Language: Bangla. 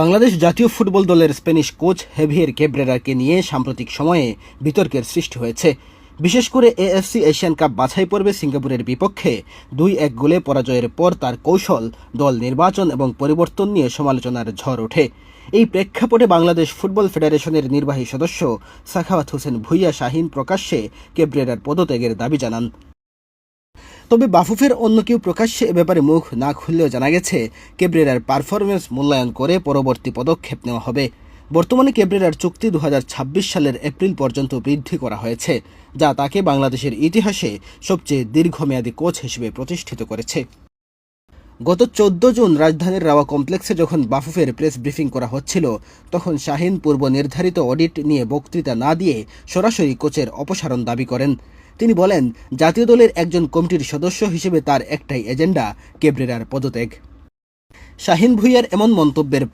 বাংলাদেশ জাতীয় ফুটবল দলের স্প্যানিশ কোচ হেভিয়ের কেব্রেরাকে নিয়ে সাম্প্রতিক সময়ে বিতর্কের সৃষ্টি হয়েছে। বিশেষ করে এএফসি এশিয়ান কাপ বাছাই পর্বে সিঙ্গাপুরের বিপক্ষে দুই এক গোলে পরাজয়ের পর তার কৌশল, দল নির্বাচন এবং পরিবর্তন নিয়ে সমালোচনার ঝড় ওঠে। এই প্রেক্ষাপটে বাংলাদেশ ফুটবল ফেডারেশনের নির্বাহী সদস্য সাখাওয়াত হোসেন ভুইয়া শাহিন প্রকাশ্যে কেব্রেরার পদত্যাগের দাবি জানান। তবে বাফুফের অন্য কেউ প্রকাশ্যে এ ব্যাপারে মুখ না খুললেও জানা গেছে, কেব্রেরার পারফরমেন্স মূল্যায়ন করে পরবর্তী পদক্ষেপ নেওয়া হবে। বর্তমানে কেব্রেরার চুক্তি দু হাজার ছাব্বিশ সালের এপ্রিল পর্যন্ত বৃদ্ধি করা হয়েছে, যা তাকে বাংলাদেশের ইতিহাসে সবচেয়ে দীর্ঘমেয়াদী কোচ হিসেবে প্রতিষ্ঠিত করেছে। গত চোদ্দ জুন রাজধানীর রাওয়া কমপ্লেক্সে যখন বাফুফের প্রেস ব্রিফিং করা হচ্ছিল, তখন শাহিন পূর্ব নির্ধারিত অডিট নিয়ে বক্তৃতা না দিয়ে সরাসরি কোচের অপসারণ দাবি করেন। তিনি বলেন, জাতীয় দলের একজন কমিটির সদস্য হিসেবে তার একটাই এজেন্ডা কেব্রেরার পদত্যাগ। শাহিন ভুইয়ার এমন মন্তব্যের